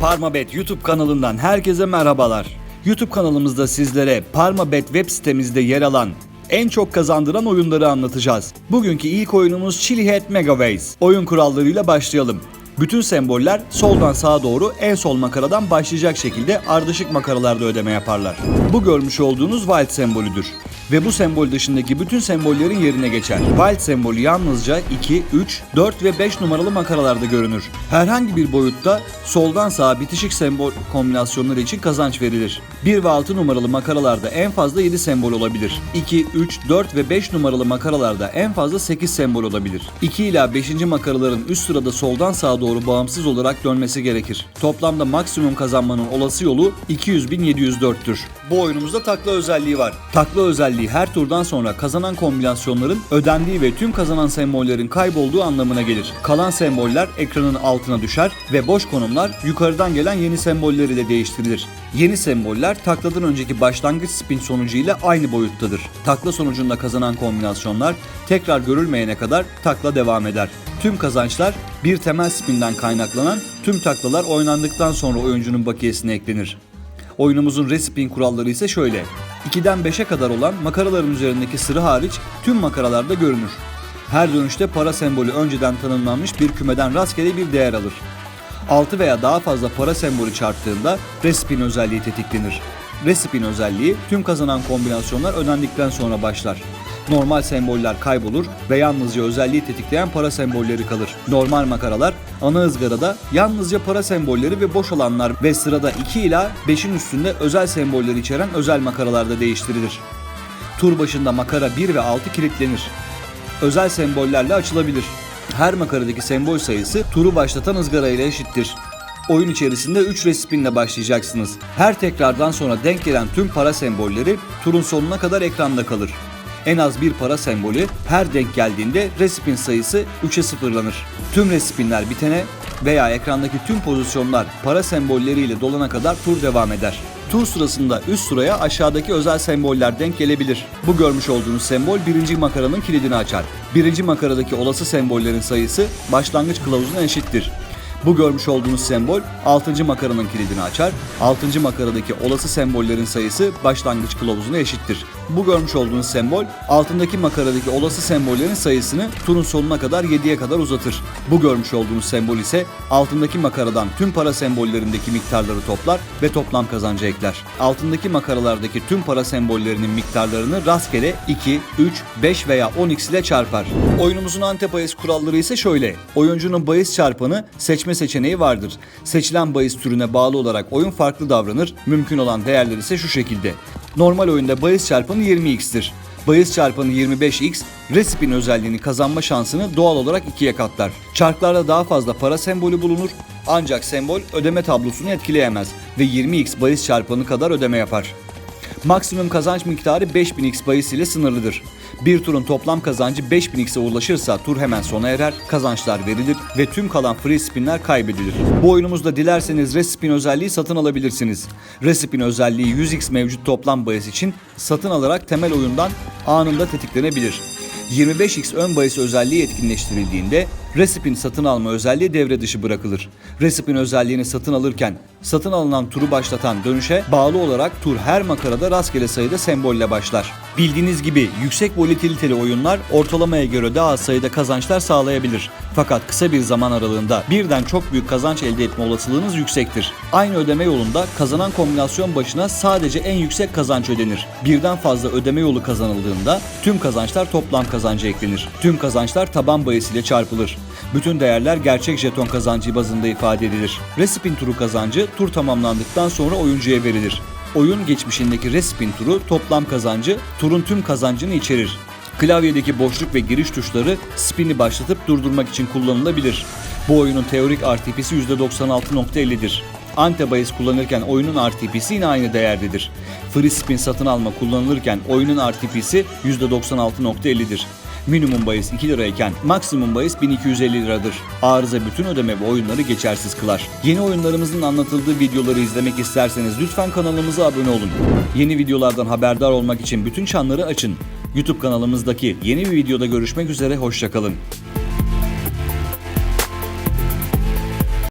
Parmabet YouTube kanalından herkese merhabalar. YouTube kanalımızda sizlere Parmabet web sitemizde yer alan en çok kazandıran oyunları anlatacağız. Bugünkü ilk oyunumuz Chili Head Megaways. Oyun kurallarıyla başlayalım. Bütün semboller soldan sağa doğru en sol makaradan başlayacak şekilde ardışık makaralarda ödeme yaparlar. Bu görmüş olduğunuz Wild sembolüdür ve bu sembol dışındaki bütün sembollerin yerine geçer. Wild sembolü yalnızca 2, 3, 4 ve 5 numaralı makaralarda görünür. Herhangi bir boyutta soldan sağa bitişik sembol kombinasyonları için kazanç verilir. 1 ve 6 numaralı makaralarda en fazla 7 sembol olabilir. 2, 3, 4 ve 5 numaralı makaralarda en fazla 8 sembol olabilir. 2 ila 5. makaraların üst sırada soldan sağa doğru bağımsız olarak dönmesi gerekir. Toplamda maksimum kazanmanın olası yolu 200.704'tür. Bu oyunumuzda takla özelliği var. Takla özelliği her turdan sonra kazanan kombinasyonların ödendiği ve tüm kazanan sembollerin kaybolduğu anlamına gelir. Kalan semboller ekranın altına düşer ve boş konumlar yukarıdan gelen yeni semboller ile değiştirilir. Yeni semboller takladan önceki başlangıç spin sonucu ile aynı boyuttadır. Takla sonucunda kazanan kombinasyonlar tekrar görülmeyene kadar takla devam eder. Tüm kazançlar bir temel spinden kaynaklanan tüm taklalar oynandıktan sonra oyuncunun bakiyesine eklenir. Oyunumuzun respin kuralları ise şöyle. 2'den 5'e kadar olan makaraların üzerindeki sıra hariç tüm makaralarda görünür. Her dönüşte para sembolü önceden tanımlanmış bir kümeden rastgele bir değer alır. 6 veya daha fazla para sembolü çarptığında respin özelliği tetiklenir. Respin özelliği tüm kazanan kombinasyonlar ödendikten sonra başlar. Normal semboller kaybolur ve yalnızca özelliği tetikleyen para sembolleri kalır. Normal makaralar ana ızgarada yalnızca para sembolleri ve boş alanlar ve sırada 2 ila 5'in üstünde özel semboller içeren özel makaralarda değiştirilir. Tur başında makara 1 ve 6 kilitlenir. Özel sembollerle açılabilir. Her makaradaki sembol sayısı turu başlatan ızgara ile eşittir. Oyun içerisinde 3 respinle başlayacaksınız. Her tekrardan sonra denk gelen tüm para sembolleri turun sonuna kadar ekranda kalır. En az bir para sembolü her denk geldiğinde respin sayısı 3'e sıfırlanır. Tüm respinler bitene veya ekrandaki tüm pozisyonlar para sembolleriyle dolana kadar tur devam eder. Tur sırasında üst sıraya aşağıdaki özel semboller denk gelebilir. Bu görmüş olduğunuz sembol birinci makaranın kilidini açar. Birinci makaradaki olası sembollerin sayısı başlangıç kılavuzuna eşittir. Bu görmüş olduğunuz sembol 6. makaranın kilidini açar. 6. makaradaki olası sembollerin sayısı başlangıç kılavuzuna eşittir. Bu görmüş olduğunuz sembol altındaki makaradaki olası sembollerin sayısını turun sonuna kadar 7'ye kadar uzatır. Bu görmüş olduğunuz sembol ise altındaki makaradan tüm para sembollerindeki miktarları toplar ve toplam kazancı ekler. Altındaki makaralardaki tüm para sembollerinin miktarlarını rastgele 2, 3, 5 veya 10x ile çarpar. Oyunumuzun antepayız kuralları ise şöyle. Oyuncunun bahis çarpanı seçme seçeneği vardır. Seçilen bahis türüne bağlı olarak oyun farklı davranır. Mümkün olan değerler ise şu şekilde. Normal oyunda bahis çarpanı 20x'tir. Bahis çarpanı 25x, Respin özelliğini kazanma şansını doğal olarak ikiye katlar. Çarklarda daha fazla para sembolü bulunur ancak sembol ödeme tablosunu etkileyemez ve 20x bahis çarpanı kadar ödeme yapar. Maksimum kazanç miktarı 5000x bahis ile sınırlıdır. Bir turun toplam kazancı 5000x'e ulaşırsa tur hemen sona erer, kazançlar verilir ve tüm kalan free spinler kaybedilir. Bu oyunumuzda dilerseniz Respin özelliği satın alabilirsiniz. Respin özelliği 100x mevcut toplam bahis için satın alarak temel oyundan anında tetiklenebilir. 25x ön bahis özelliği etkinleştirildiğinde Resipin satın alma özelliği devre dışı bırakılır. Resipin özelliğini satın alırken satın alınan turu başlatan dönüşe bağlı olarak tur her makarada rastgele sayıda sembolle başlar. Bildiğiniz gibi yüksek volatiliteli oyunlar ortalamaya göre daha az sayıda kazançlar sağlayabilir. Fakat kısa bir zaman aralığında birden çok büyük kazanç elde etme olasılığınız yüksektir. Aynı ödeme yolunda kazanan kombinasyon başına sadece en yüksek kazanç ödenir. Birden fazla ödeme yolu kazanıldığında tüm kazançlar toplam kazanca eklenir. Tüm kazançlar taban bahis ile çarpılır. Bütün değerler gerçek jeton kazancı bazında ifade edilir. Respin turu kazancı tur tamamlandıktan sonra oyuncuya verilir. Oyun geçmişindeki respin turu toplam kazancı turun tüm kazancını içerir. Klavyedeki boşluk ve giriş tuşları spin'i başlatıp durdurmak için kullanılabilir. Bu oyunun teorik RTP'si %96.50'dir. Antebayis kullanırken oyunun RTP'si yine aynı değerdedir. Free spin satın alma kullanılırken oyunun RTP'si %96.50'dir. Minimum bahis 2 lirayken maksimum bahis 1250 liradır. Arıza bütün ödeme ve oyunları geçersiz kılar. Yeni oyunlarımızın anlatıldığı videoları izlemek isterseniz lütfen kanalımıza abone olun. Yeni videolardan haberdar olmak için bütün çanları açın. YouTube kanalımızdaki yeni bir videoda görüşmek üzere, hoşçakalın.